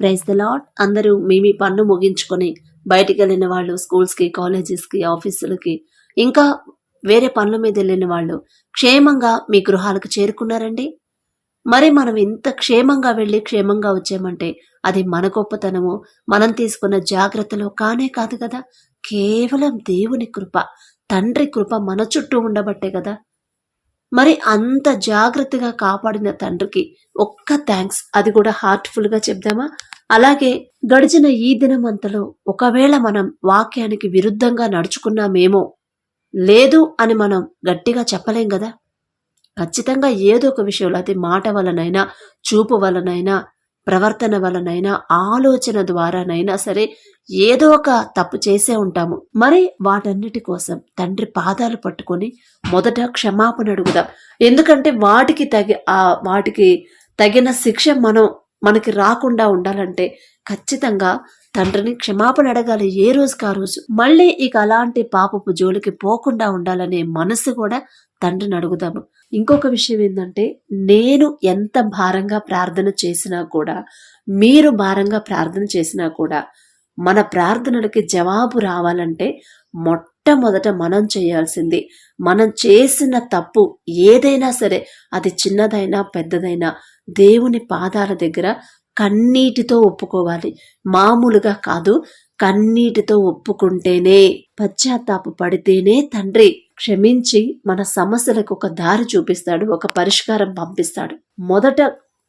Praise the lord అందరూ మేమీ పన్ను ముగించుకొని బయటికి వెళ్ళిన వాళ్ళు స్కూల్స్కి కాలేజెస్కి ఆఫీసులకి ఇంకా వేరే పనుల మీద వెళ్ళిన వాళ్ళు క్షేమంగా మీ గృహాలకు చేరుకున్నారండి? మరి మనం ఇంత క్షేమంగా వెళ్ళి క్షేమంగా వచ్చామంటే అది మన గొప్పతనము మనం తీసుకున్న జాగ్రత్తలో కానే కాదు కదా? కేవలం దేవుని కృప తండ్రి కృప మన చుట్టూ ఉండబట్టే కదా? మరి అంత జాగ్రత్తగా కాపాడిన తండ్రికి ఒక్క థ్యాంక్స్ అది కూడా హార్ట్ఫుల్గా చెప్దామా? అలాగే గడిచిన ఈ దినమంతలో ఒకవేళ మనం వాక్యానికి విరుద్ధంగా నడుచుకున్నామేమో లేదు అని మనం గట్టిగా చెప్పలేం కదా? ఖచ్చితంగా ఏదో ఒక విషయంలో అది మాట వలనైనా చూపు వలనైనా ప్రవర్తన వలనైనా ఆలోచన ద్వారానైనా సరే ఏదో ఒక తప్పు చేసే ఉంటాము. మరి వాటన్నిటి కోసం తండ్రి పాదాలు పట్టుకొని మొదట క్షమాపణ అడుగుదాం. ఎందుకంటే వాటికి తగి ఆ వాటికి తగిన శిక్ష మనం మనకి రాకుండా ఉండాలంటే ఖచ్చితంగా తండ్రిని క్షమాపణ అడగాలి ఏ రోజుకి ఆ రోజు. మళ్ళీ ఇక అలాంటి పాపపు జోలికి పోకుండా ఉండాలనే మనసు కూడా తండ్రిని అడుగుదాము. ఇంకొక విషయం ఏంటంటే నేను ఎంత భారంగా ప్రార్థన చేసినా కూడా మీరు భారంగా ప్రార్థన చేసినా కూడా మన ప్రార్థనలకి జవాబు రావాలంటే మొట్టమొదట మనం చేయాల్సింది మనం చేసిన తప్పు ఏదైనా సరే అది చిన్నదైనా పెద్దదైనా దేవుని పాదాల దగ్గర కన్నీటితో ఒప్పుకోవాలి. మామూలుగా కాదు కన్నీటితో ఒప్పుకుంటేనే పశ్చాత్తాప పడితేనే తండ్రి క్షమించి మన సమస్యలకు ఒక దారి చూపిస్తాడు ఒక పరిష్కారం పంపిస్తాడు. మొదట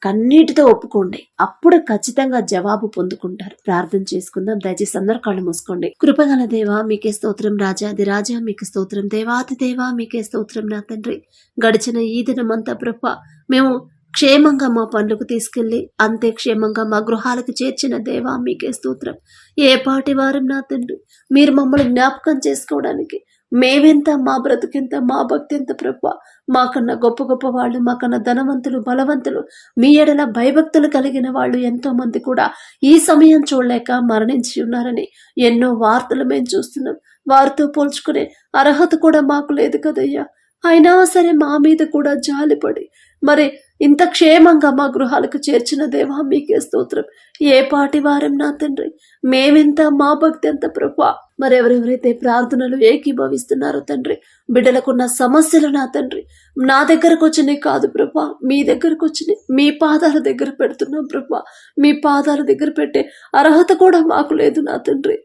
కన్నీటితో ఒప్పుకోండి. అప్పుడు ఖచ్చితంగా జవాబు పొందుకుంటారు. ప్రార్థన చేసుకుందాం. దయచేసి అందరు కళ్ళు మూసుకోండి. కృపగల దేవా మీకే స్తోత్రం రాజాది రాజా మీకు స్తోత్రం దేవాది దేవా మీకే స్తోత్రం నా తండ్రి. గడిచిన ఈ దినమంతా ప్రభ మేము క్షేమంగా మా పనులకు తీసుకెళ్ళి అంతే క్షేమంగా మా గృహాలకు చేర్చిన దేవా మీకే స్తోత్రం. ఏ పాటి వారం నా తండ్రి మీరు మమ్మల్ని జ్ఞాపకం చేసుకోవడానికి మేవెంత మా బ్రతుకెంత మా భక్తి ఎంత ప్రభు? మాకన్నా గొప్ప గొప్ప వాళ్ళు మాకన్నా ధనవంతులు బలవంతులు మీ ఎడల భయభక్తులు కలిగిన వాళ్ళు ఎంతో మంది కూడా ఈ సమయం చూడలేక మరణించి ఉన్నారని ఎన్నో వార్తలు మేము చూస్తున్నాం. వారితో పోల్చుకునే అర్హత కూడా మాకు లేదు కదయ్యా. అయినా సరే మా మీద కూడా జాలిపడి మరి ఇంత క్షేమంగా మా గృహాలకు చేర్చిన దేవా మీకే స్తోత్రం. ఏ పాటి వారం నా తండ్రి? మేమెంత మా భక్తి ఎంత ప్రభా? మరెవరెవరైతే ప్రార్థనలు ఏకీభవిస్తున్నారో తండ్రి బిడ్డలకున్న సమస్యలు నా తండ్రి నా దగ్గరకు వచ్చినాయి కాదు ప్రభా. మీ దగ్గరకు వచ్చినాయి మీ పాదాల దగ్గర పెడుతున్నాం ప్రభా. మీ పాదాల దగ్గర పెట్టే అర్హత కూడా మాకు లేదు నా తండ్రి.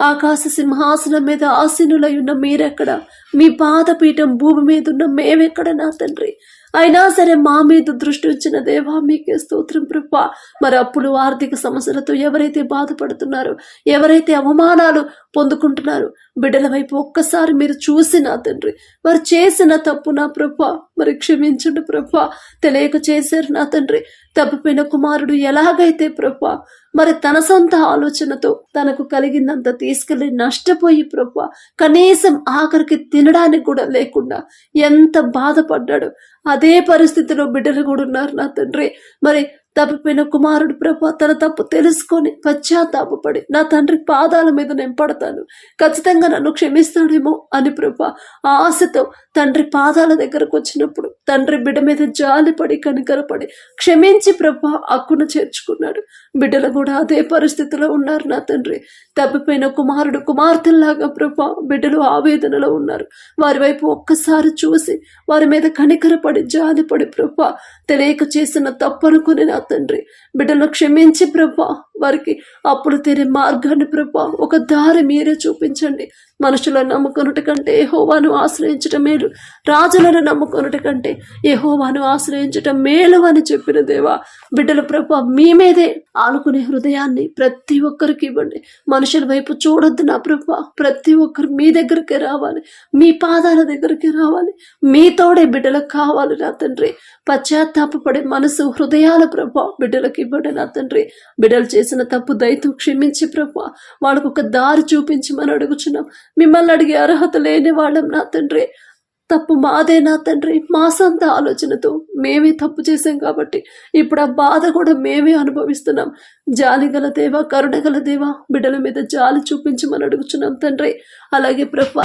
ఆకాశ సింహాసనం మీద ఆసీనులై ఉన్న మీరెక్కడ? మీ పాదపీఠం భూమి మీద ఉన్న మేమెక్కడ నా తండ్రి? అయినా సరే మా మీద దృష్టి వచ్చిన దేవా మీకే స్తోత్రం ప్రభ. మరి అప్పులు ఆర్థిక సమస్యలతో ఎవరైతే బాధపడుతున్నారో ఎవరైతే అవమానాలు పొందుకుంటున్నారు బిడ్డల వైపు ఒక్కసారి మీరు చూసిన తండ్రి వారు చేసిన తప్పు నా ప్రభ? మరి క్షమించండి ప్రభ. తెలియక చేశారు నా తండ్రి తప్పిపోయిన కుమారుడు ఎలాగైతే ప్రభ? మరి తన సొంత ఆలోచనతో తనకు కలిగిందంత తీసుకెళ్ళి నష్టపోయి ప్రభ కనీసం ఆఖరికి తినడానికి కూడా లేకుండా ఎంత బాధపడ్డాడు అదే పరిస్థితిలో బిడ్డలు కూడా ఉన్నారు నా తండ్రి. మరి తప్పిపోయిన కుమారుడు ప్రభా తన తప్పు తెలుసుకొని పశ్చాత్తాపడి నా తండ్రి పాదాల మీద నేను పడతాను. ఖచ్చితంగా నన్ను క్షమిస్తాడేమో అని ప్రభా ఆశతో తండ్రి పాదాల దగ్గరకు వచ్చినప్పుడు తండ్రి బిడ్డ మీద జాలిపడి కనికరపడి క్షమించి ప్రభా అక్కును చేర్చుకున్నాడు. బిడ్డలు కూడా అదే పరిస్థితిలో ఉన్నారు నా తండ్రి. తప్పిపోయిన కుమారుడు కుమార్తెల్లాగా ప్రభా బిడ్డలు ఆవేదనలో ఉన్నారు. వారి వైపు ఒక్కసారి చూసి వారి మీద కనికరపడి జాలిపడి ప్రభా తెలియక చేసిన తప్పు అనుకుని నా తండ్రి. బిడ్డలు క్షమించి ప్రభా. వారికి అప్పుడు తీరే మార్గాన్ని ప్రభా. ఒక దారి మీరే చూపించండి. మనుషులను నమ్ముకొనుట కంటే యహోవాను ఆశ్రయించటం మేలు. రాజులను నమ్ముకొనుట కంటే యహోవాను ఆశ్రయించటం మేలు అని చెప్పిన దేవా బిడ్డల ప్రభు మీ మీదే ఆనుకునే హృదయాన్ని ప్రతి ఒక్కరికి ఇవ్వండి. మనుషుల వైపు చూడొద్దు నా ప్రభు ప్రతి ఒక్కరు మీ దగ్గరికి రావాలి మీ పాదాల దగ్గరికి రావాలి మీ తోడే బిడ్డలకు కావాలి నా తండ్రి. పశ్చాత్తాపడే మనసు హృదయాల ప్రభా బిడ్డలకు ఇవ్వండి నా తండ్రి. బిడ్డలు చేసిన తప్పు దయతో క్షమించి ప్రభా వాళ్ళకు ఒక దారి చూపించి మనం అడుగుచున్నాం. మిమ్మల్ని అడిగే అర్హత లేని వాళ్ళం నా తండ్రి. తప్పు మాదే నా తండ్రి. మా సొంత ఆలోచనతో మేమే తప్పు చేశాం కాబట్టి ఇప్పుడు ఆ బాధ కూడా మేమే అనుభవిస్తున్నాం. జాలి గల దేవా కరుణ గల దేవా బిడ్డల మీద జాలి చూపించమని అడుగుచున్నాం తండ్రి. అలాగే ప్రభా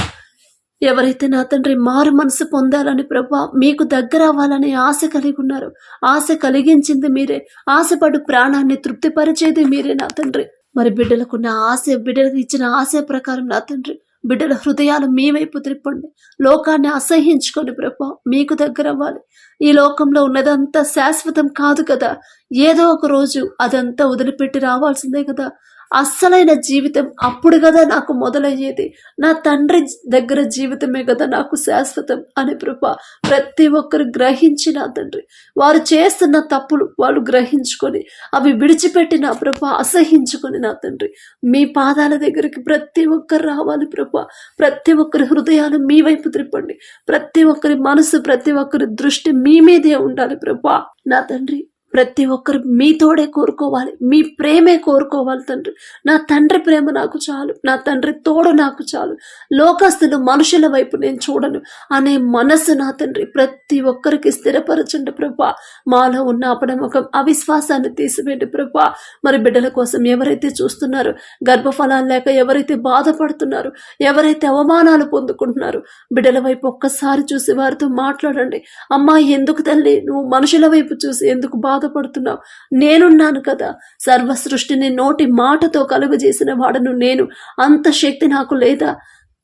ఎవరైతే నా తండ్రి మారు మనసు పొందాలని ప్రభా మీకు దగ్గర అవ్వాలని ఆశ కలిగి ఉన్నారు. ఆశ కలిగించింది మీరే. ఆశపడు ప్రాణాన్ని తృప్తిపరిచేది మీరే నా తండ్రి. మరి బిడ్డలకున్న ఆశ బిడ్డలకు ఇచ్చిన ఆశ ప్రకారం నా తండ్రి. బిడ్డల హృదయాలు మీ వైపు త్రిప్పండి. లోకాన్ని అసహ్యించుకొని ప్రభా. మీకు దగ్గర అవ్వాలి ఈ లోకంలో ఉన్నదంతా శాశ్వతం కాదు కదా. ఏదో ఒక రోజు అదంతా వదిలిపెట్టి రావాల్సిందే కదా. అస్సలైన జీవితం అప్పుడు కదా నాకు మొదలయ్యేది. నా తండ్రి దగ్గర జీవితమే కదా నాకు శాశ్వతం అని కృప ప్రతి ఒక్కరు గ్రహించి నా తండ్రి. వారు చేస్తున్న తప్పులు వాళ్ళు గ్రహించుకొని అవి విడిచిపెట్టి నా ప్రభ అసహించుకొని నా తండ్రి. మీ పాదాల దగ్గరికి ప్రతి ఒక్కరు రావాలి ప్రభ. ప్రతి ఒక్కరి హృదయాలు మీ వైపు త్రిప్పండి. ప్రతి ఒక్కరి మనసు ప్రతి ఒక్కరి దృష్టి మీ మీదే ఉండాలి ప్రభా. నా తండ్రి ప్రతి ఒక్కరు మీ తోడే కోరుకోవాలి మీ ప్రేమే కోరుకోవాలి తండ్రి. నా తండ్రి ప్రేమ నాకు చాలు నా తండ్రి తోడు నాకు చాలు. లోకస్తులు మనుషుల వైపు నేను చూడను. అనే మనసు నా తండ్రి. ప్రతి ఒక్కరికి స్థిరపరచండి ప్రభా. మాలో ఉన్న అపడమకం అవిశ్వాసాన్ని తీసివేయండి ప్రభా. మరి బిడ్డల కోసం ఎవరైతే చూస్తున్నారో గర్భఫలాలు లేక ఎవరైతే బాధపడుతున్నారో ఎవరైతే అవమానాలు పొందుకుంటున్నారో బిడ్డల వైపు ఒక్కసారి చూసి వారితో మాట్లాడండి. అమ్మా ఎందుకు తల్లి? నువ్వు మనుషుల వైపు చూసి ఎందుకు బాధపడుతున్నావు. నేనున్నాను కదా. సర్వ సృష్టిని నోటి మాటతో కలుగజేసిన వాడను నేను. అంత శక్తి నాకు లేదా?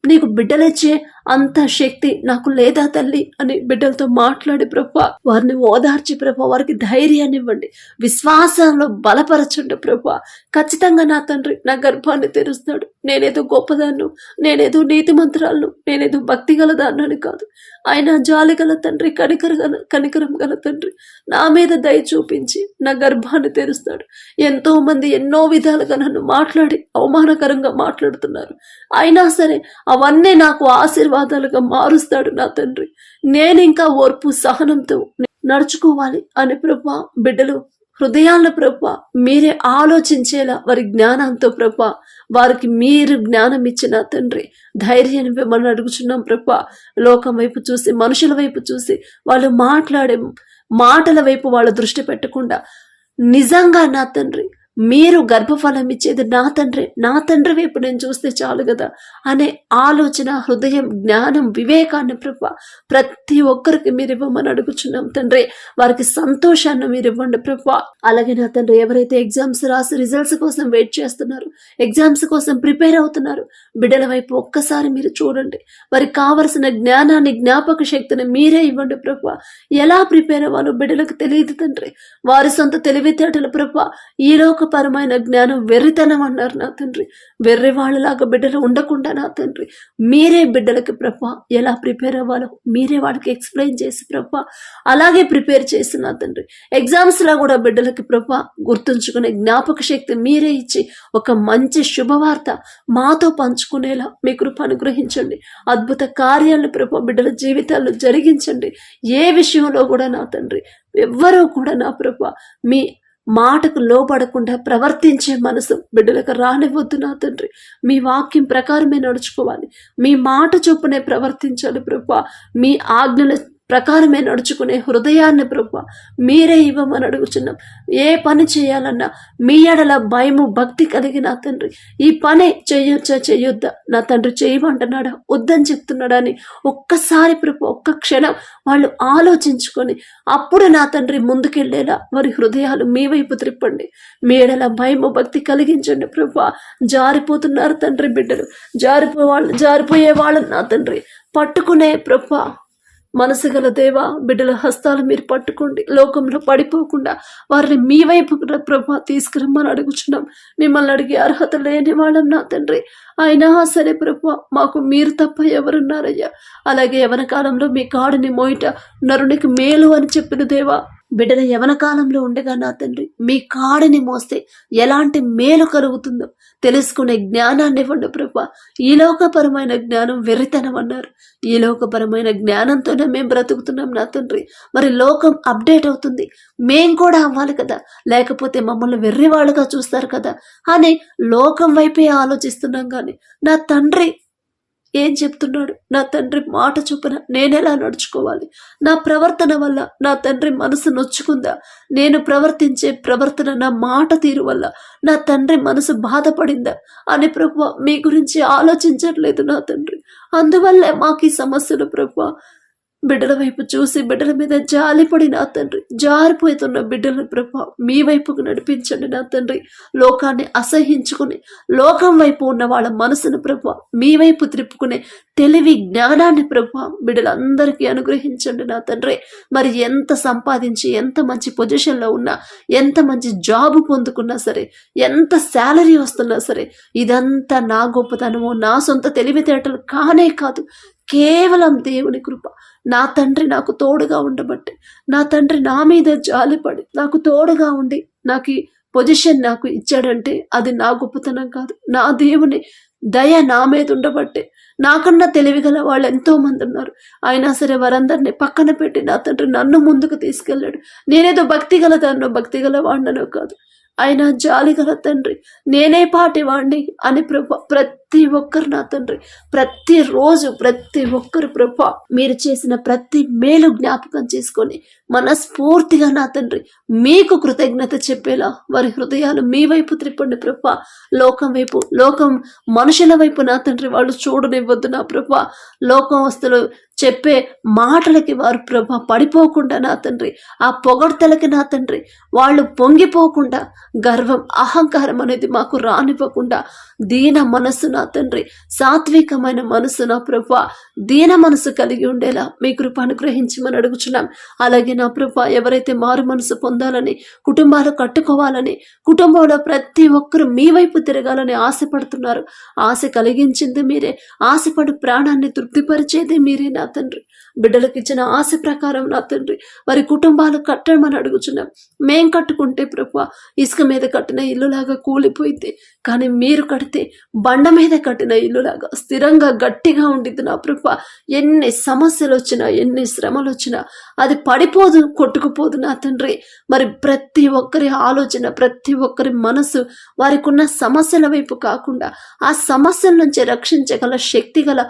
నీకు బిడ్డలిచ్చే అంత శక్తి నాకు లేదా తల్లి అని బిడ్డలతో మాట్లాడి ప్రభు. వారిని ఓదార్చి ప్రభు వారికి ధైర్యాన్ని ఇవ్వండి. విశ్వాసంలో బలపరచండి ప్రభు. ఖచ్చితంగా నా తండ్రి నా గర్భాన్ని తెరుస్తాడు. నేనేదో గొప్పదాన్ను నేనేదో నీతి మంత్రాలను నేనేదో భక్తి గల దాన్నని కాదు. ఆయన జాలి గల తండ్రి కనికర గల కనికరం గల తండ్రి నా మీద దయ చూపించి నా గర్భాన్ని తెరుస్తాడు. ఎంతో మంది ఎన్నో విధాలుగా నన్ను మాట్లాడి అవమానకరంగా మాట్లాడుతున్నారు. అయినా సరే అవన్నీ నాకు ఆశీర్వాదాలుగా మారుస్తాడు నా తండ్రి. నేను ఇంకా ఓర్పు సహనంతో నడుచుకోవాలి అని ప్రభా బిడ్డలు హృదయాల ప్రభ మీరే ఆలోచించేలా వారి జ్ఞానంతో ప్రభ వారికి మీరు జ్ఞానం ఇచ్చిన తండ్రి ధైర్యాన్ని మిమ్మల్ని అడుగుచున్నాం ప్రభ. లోకం వైపు చూసి మనుషుల వైపు చూసి వాళ్ళు మాట్లాడే మాటల వైపు వాళ్ళ దృష్టి పెట్టకుండా నిజంగా నా తండ్రి మీరు గర్భఫలం ఇచ్చేది నా తండ్రి నా తండ్రి వైపు నేను చూస్తే చాలు కదా అనే ఆలోచన హృదయం జ్ఞానం వివేకాన్ని ప్రభ ప్రతి ఒక్కరికి మీరు ఇవ్వమని అడుగుచున్నాం తండ్రి. వారికి సంతోషాన్ని మీరు ఇవ్వండి ప్రభు. అలాగే నా తండ్రి ఎవరైతే ఎగ్జామ్స్ రాసి రిజల్ట్స్ కోసం వెయిట్ చేస్తున్నారు ఎగ్జామ్స్ కోసం ప్రిపేర్ అవుతున్నారు బిడ్డల వైపు ఒక్కసారి మీరు చూడండి. వారికి కావలసిన జ్ఞానాన్ని జ్ఞాపక శక్తిని మీరే ఇవ్వండి ప్రభు. ఎలా ప్రిపేర్ అవ్వాలో బిడ్డలకు తెలియదు తండ్రి. వారి సొంత తెలివితేటలు ప్రభు ఈలోక లోకపరమైన జ్ఞానం వెర్రితనం అన్నారు నా తండ్రి. వెర్రి వాళ్ళలాగా బిడ్డలు ఉండకుండా నా తండ్రి. మీరే బిడ్డలకి ప్రభ ఎలా ప్రిపేర్ అవ్వాలో మీరే వాళ్ళకి ఎక్స్ప్లెయిన్ చేసి ప్రభ అలాగే ప్రిపేర్ చేసి నా తండ్రి. ఎగ్జామ్స్లో కూడా బిడ్డలకి ప్రభ గుర్తుంచుకునే జ్ఞాపక శక్తి మీరే ఇచ్చి ఒక మంచి శుభవార్త మాతో పంచుకునేలా మీ కృప అనుగ్రహించండి. అద్భుత కార్యాలను ప్రభ బిడ్డల జీవితాల్లో జరిగించండి. ఏ విషయంలో కూడా నా తండ్రి ఎవ్వరూ కూడా నా ప్రభ మీ మాటకు లోపడకుండా ప్రవర్తించే మనసు బిడ్డలకు రానివ్వద్దు నా తండ్రి. మీ వాక్యం ప్రకారమే నడుచుకోవాలి. మీ మాట చొప్పునే ప్రవర్తించాలి ప్రభా మీ ఆజ్ఞల ప్రకారమే నడుచుకునే హృదయాన్ని ప్రభు మీరే ఇవ్వమని అడుగుచున్నాం. ఏ పని చేయాలన్నా మీ ఎడల భయము భక్తి కలిగిన తండ్రి. ఈ పని చేయొచ్చా చేయొద్దా నా తండ్రి చేయమంటున్నాడా? వద్దని అని ఒక్కసారి ప్రభు ఒక్క క్షణం వాళ్ళు ఆలోచించుకొని అప్పుడు నా తండ్రి ముందుకెళ్ళేలా వారి హృదయాలు మీ వైపు త్రిప్పండి. మీ ఎడల భయము భక్తి కలిగించండి ప్రభు. జారిపోతున్నారు తండ్రి బిడ్డలు. జారిపో వాళ్ళు జారిపోయే వాళ్ళు నా తండ్రి. పట్టుకునే ప్రభా మనసు గల దేవా బిడ్డల హస్తాలు మీరు పట్టుకోండి. లోకంలో పడిపోకుండా వారిని మీ వైపు ప్రభా తీసుకురమ్మని అడుగుచున్నాం. మిమ్మల్ని అడిగే అర్హత లేని వాళ్ళం నా తండ్రి. అయినా సరే ప్రభు మాకు మీరు తప్ప ఎవరున్నారయ్యా? అలాగే యవన కాలంలో మీ కాడుని మోయిట నరునికి మేలు అని చెప్పిన దేవా బిడ్డల యవన కాలంలో ఉండగా నా తండ్రి మీ కాడిని మోస్తే ఎలాంటి మేలు కలుగుతుందో తెలుసుకునే జ్ఞానాన్ని ఇవ్వండి ప్రభా. ఈ లోకపరమైన జ్ఞానం వెర్రితనం అన్నారు. ఈ లోకపరమైన జ్ఞానంతోనే మేము బ్రతుకుతున్నాం నా తండ్రి. మరి లోకం అప్డేట్ అవుతుంది. మేం కూడా అవ్వాలి కదా. లేకపోతే మమ్మల్ని వెర్రివాళ్ళుగా చూస్తారు కదా. అని లోకం వైపే ఆలోచిస్తున్నాం కానీ నా తండ్రి ఏం చెప్తున్నాడు? నా తండ్రి మాట చొప్పున నేనెలా నడుచుకోవాలి? నా ప్రవర్తన వల్ల నా తండ్రి మనసు నొచ్చుకుందా? నేను ప్రవర్తించే ప్రవర్తన నా మాట తీరు వల్ల నా తండ్రి మనసు బాధపడిందా? అని ప్రభు మీ గురించి ఆలోచించట్లేదు నా తండ్రి. అందువల్లే మాకు ఈ సమస్యలు ప్రభు బిడ్డల వైపు చూసి బిడ్డల మీద జాలిపడి నా తండ్రి జారిపోతున్న బిడ్డలను ప్రభా మీ వైపుకు నడిపించండి నా తండ్రి. లోకాన్ని అసహించుకుని లోకం వైపు ఉన్న వాళ్ళ మనసును ప్రభా మీ వైపు త్రిప్పుకునే తెలివి జ్ఞానాన్ని ప్రభా బిడ్డలందరికీ అనుగ్రహించండి నా తండ్రి. మరి ఎంత సంపాదించి ఎంత మంచి పొజిషన్లో ఉన్నా ఎంత మంచి జాబ్ పొందుకున్నా సరే ఎంత శాలరీ వస్తున్నా సరే ఇదంతా నా గొప్పతనమో నా సొంత తెలివితేటలు కానే కాదు. కేవలం దేవుని కృప. నా తండ్రి నాకు తోడుగా ఉండబట్టే నా తండ్రి నా మీద జాలిపడి నాకు తోడుగా ఉండి నాకు పొజిషన్ నాకు ఇచ్చాడంటే అది నా గొప్పతనం కాదు. నా దేవుని దయ నా మీద ఉండబట్టే నాకన్నా తెలివిగల వాళ్ళు ఎంతో మంది ఉన్నారు. అయినా సరే వారందరినీ పక్కన పెట్టి నా తండ్రి నన్ను ముందుకు తీసుకెళ్ళాడు. నేనేదో భక్తి గల దాన్నో భక్తి గల వాడినో కాదు. ఆయన జాలి గల తండ్రి నేనే పాటి అని ప్రభ ప్రతి ఒక్కరు నా తండ్రి ప్రతిరోజు ప్రతి ఒక్కరు ప్రభ మీరు చేసిన ప్రతి మేలు జ్ఞాపకం చేసుకొని మనస్ఫూర్తిగా నా తండ్రి మీకు కృతజ్ఞత చెప్పేలా వారి హృదయాలు మీ వైపు త్రిప్పండి ప్రభ. లోకం వైపు లోకం మనుషుల వైపు నా తండ్రి వాళ్ళు చూడనివ్వద్దు నా ప్రభ. లోకం వస్తులు చెప్పే మాటలకి వారు ప్రభ పడిపోకుండా నా తండ్రి ఆ పొగడ్తలకి నా తండ్రి వాళ్ళు పొంగిపోకుండా గర్వం అహంకారం అనేది మాకు రానివ్వకుండా దీన మనస్సు నా తండ్రి సాత్వికమైన మనసు నా ప్రభ దీన మనసు కలిగి ఉండేలా మీ కృప అనుగ్రహించమని అడుగుచున్నాం. అలాగే నా ప్రభ ఎవరైతే మారు మనసు పొందాలని కుటుంబాలు కట్టుకోవాలని కుటుంబంలో ప్రతి ఒక్కరూ మీ వైపు తిరగాలని ఆశపడుతున్నారు ఆశ కలిగించింది మీరే ఆశపడు ప్రాణాన్ని తృప్తిపరిచేది మీరే నా తండ్రి. బిడ్డలకు ఇచ్చిన ఆశ ప్రకారం నా తండ్రి. వారి కుటుంబాలు కట్టమని అడుగుచున్నాం. మేం కట్టుకుంటే ప్రభు ఇసుక మీద కట్టిన ఇల్లులాగా కూలిపోయింది కానీ మీరు కడితే బండ మీద కట్టిన ఇల్లులాగా స్థిరంగా గట్టిగా ఉండిద్ది నా ప్రభు ఎన్ని సమస్యలు వచ్చినా ఎన్ని శ్రమలు వచ్చినా అది పడిపోదు కొట్టుకుపోదు నా తండ్రి. మరి ప్రతి ఒక్కరి ఆలోచన ప్రతి ఒక్కరి మనసు వారికి ఉన్న సమస్యల వైపు కాకుండా ఆ సమస్యల నుంచి రక్షించగల శక్తి గల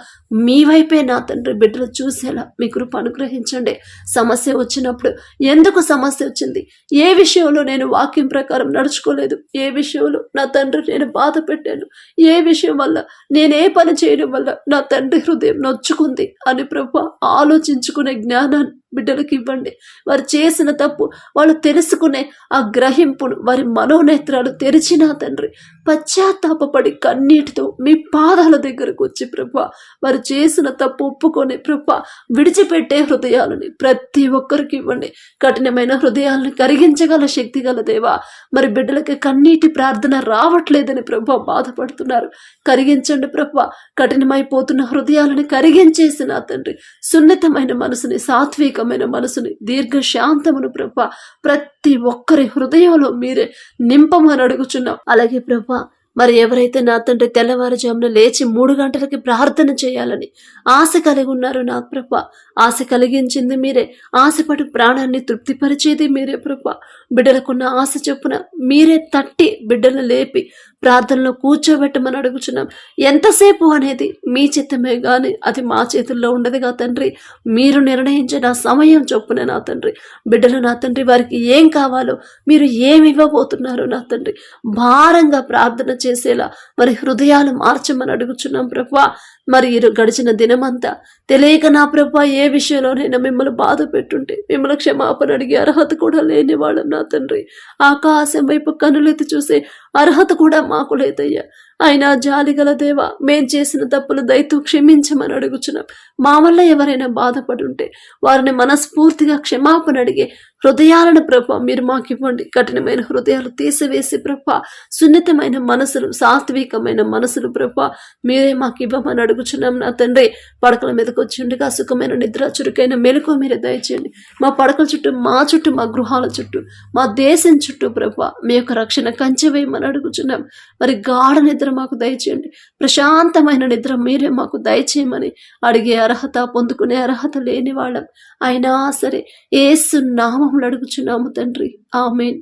మీ వైపే నా తండ్రి. బిడ్డలు చూసేలా మీ కృప అనుగ్రహించండి. సమస్య వచ్చినప్పుడు ఎందుకు సమస్య వచ్చింది? ఏ విషయంలో నేను వాక్యం ప్రకారం నడుచుకోలేదు? ఏ విషయంలో నా తండ్రి నేను బాధ పెట్టాను? ఏ విషయం వల్ల నేనే పని చేయడం వల్ల నా తండ్రి హృదయం నొచ్చుకుంది? అని ప్రభు ఆలోచించుకునే జ్ఞానాన్ని బిడ్డలకు ఇవ్వండి. వారు చేసిన తప్పు వాళ్ళు తెలుసుకునే ఆ గ్రహింపును వారి మనోనేత్రాలు తెరిచినా తండ్రి పశ్చాత్తాపడి కన్నీటితో మీ పాదాల దగ్గరకు వచ్చి ప్రభ వారు చేసిన తప్పు ఒప్పుకొని ప్రభ విడిచిపెట్టే హృదయాలని ప్రతి ఒక్కరికి ఇవ్వండి. కఠినమైన హృదయాలను కరిగించగల శక్తి గల దేవా మరి బిడ్డలకి కన్నీటి ప్రార్థన రావట్లేదని ప్రభ బాధపడుతున్నారు. కరిగించండి ప్రభ కఠినమైపోతున్న హృదయాలను కరిగించేసిన తండ్రి సున్నితమైన మనసుని సాత్విక సాత్వికమైన మనసుని దీర్ఘశాంతమును ప్రభ ప్రతి ఒక్కరి హృదయంలో మీరే నింపమని అడుగుచున్నాం. అలాగే ప్రభ మరి ఎవరైతే నా తండ్రి తెల్లవారుజామున లేచి మూడు గంటలకి ప్రార్థన చేయాలని ఆశ కలిగి ఉన్నారు నా ప్రభ ఆశ కలిగించింది మీరే ఆశపడి ప్రాణాన్ని తృప్తిపరిచేది మీరే ప్రభ. బిడ్డలకున్న ఆశ చొప్పున మీరే తట్టి బిడ్డలు లేపి ప్రార్థనలో కూర్చోబెట్టమని అడుగుచున్నాం. ఎంతసేపు అనేది మీ చిత్తమే కానీ అది మా చేతుల్లో ఉండదుగా తండ్రి. మీరు నిర్ణయించిన సమయం చొప్పున నా తండ్రి. బిడ్డలు నా తండ్రి వారికి ఏం కావాలో మీరు ఏమి ఇవ్వబోతున్నారో నా తండ్రి. భారంగా ప్రార్థన చేసేలా మరి హృదయాలు మార్చమని అడుగుచున్నాం ప్రభా. మరి గడిచిన దినమంతా తెలియక నా ప్రభా ఏ విషయంలోనైనా మిమ్మల్ని బాధ పెట్టుంటే మిమ్మల్ని క్షమాపణ అడిగే అర్హత కూడా లేని వాళ్ళం నా తండ్రి. ఆకాశం వైపు కనులెత్తి చూసే అర్హత కూడా మాకు లేదయ్యా. అయినా జాలిగల దేవ మేం చేసిన తప్పులు దయతో క్షమించమని అడుగుచున్నాం. మా వల్ల ఎవరైనా బాధపడి ఉంటే వారిని మనస్ఫూర్తిగా క్షమాపణ అడిగే హృదయాలను ప్రభ మీరు మాకు ఇవ్వండి కఠినమైన హృదయాలు తీసివేసి ప్రభ సున్నితమైన మనసులు సాత్వికమైన మనసులు ప్రభ మీరే మాకు ఇవ్వమని అడుగుచున్నాం నా తండ్రి. పడకల మీదకి వచ్చి ఉండగా సుఖమైన నిద్ర చురుకైన మెలకు మీరే దయచేయండి. మా పడకల చుట్టూ మా చుట్టూ మా గృహాల చుట్టూ మా దేశం చుట్టూ ప్రభ మీ యొక్క రక్షణ కంచె వేయమని అడుగుచున్నాం. మరి గాఢ నిద్ర మాకు దయచేయండి. ప్రశాంతమైన నిద్ర మీరే మాకు దయచేయమని అడిగే అర్హత పొందుకునే అర్హత లేని వాళ్ళం. అయినా సరే ఏసు నామములు అడుగుచున్నాము తండ్రి. ఆమెన్.